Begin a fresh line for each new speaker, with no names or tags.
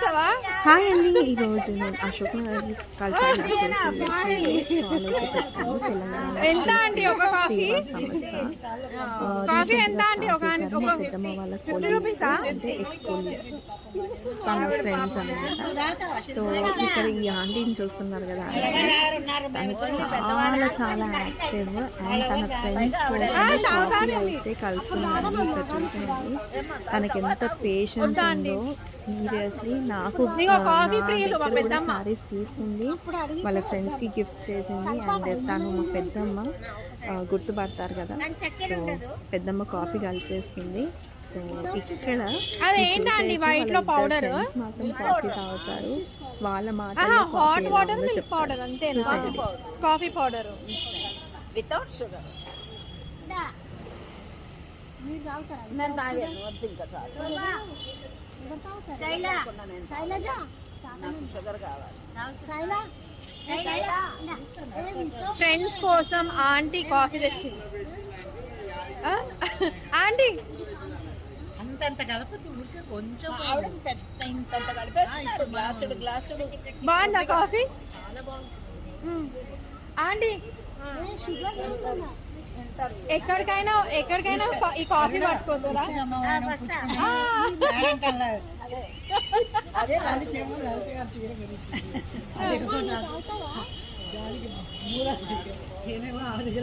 చేస్తావా
హాయ్ అండి ఈరోజు నేను Ashok Nagar cultural association college పెట్టాను తెలంగాణ
ఎంత ఆంటీ ఒక కాఫీ? కాఫీ ఎంత
start
ఒక ఫిఫ్టీ రూపీసా?
అంటే ఎక్స్ కోలీగ్స్ తన ఫ్రెండ్స్ అన్నమాట. సో ఇక్కడ ఈ ఆంటీని చూస్తున్నారు కదా. తను చాలా చాలా యాక్టివ్ అండ్ తన ఫ్రెండ్స్ కోసం అయితే కలుపుతున్నాను ఇక్కడ చూసింది తనకి ఎంత పేషెన్స్ ఉందో సీరియస్లీ నాకు. సారీస్ తీసుకుంది. వాళ్ళ ఫ్రెండ్స్కి గిఫ్ట్ చేసింది. అండ్ తను మా పెద్దమ్మ ఆ, గుర్తుపడతారు కదా. సో పెద్దమ్మ కాఫీ కలిపేస్తుంది. సో ఇక్కడ
అదేంటా అండి వైట్లో పౌడర్
మాత్రం కాఫీ తాగుతారు. వాళ్ళ మాట
హాట్ వాటర్ మిల్క్ పౌడర్ అంతేనా? కాఫీ పౌడర్
వితౌట్ షుగర్ నేను తాగాను వద్దు ఇంకా చాలు. నాకు షుగర్ కావాలి.
ఫ్రెండ్స్ కోసం ఆంటీ కాఫీ తెచ్చింది? ఆంటీ!
అంతంత కలపదు ఊరికే కొంచెం ఆవిడ పెద్ద ఇంతంత కలిపేస్తున్నారు. గ్లాసుడు గ్లాసుడు.
బాగుందా కాఫీ?
చాలా బాగుంది.
ఆంటీ! ఎక్కడికైనా ఎక్కడికైనా కా- ఈ కాఫీ పట్టుకోదురా
అదే వాళ్ళకేమో లలిత గారు చీర గురించి అదేమో నాకు- దానికి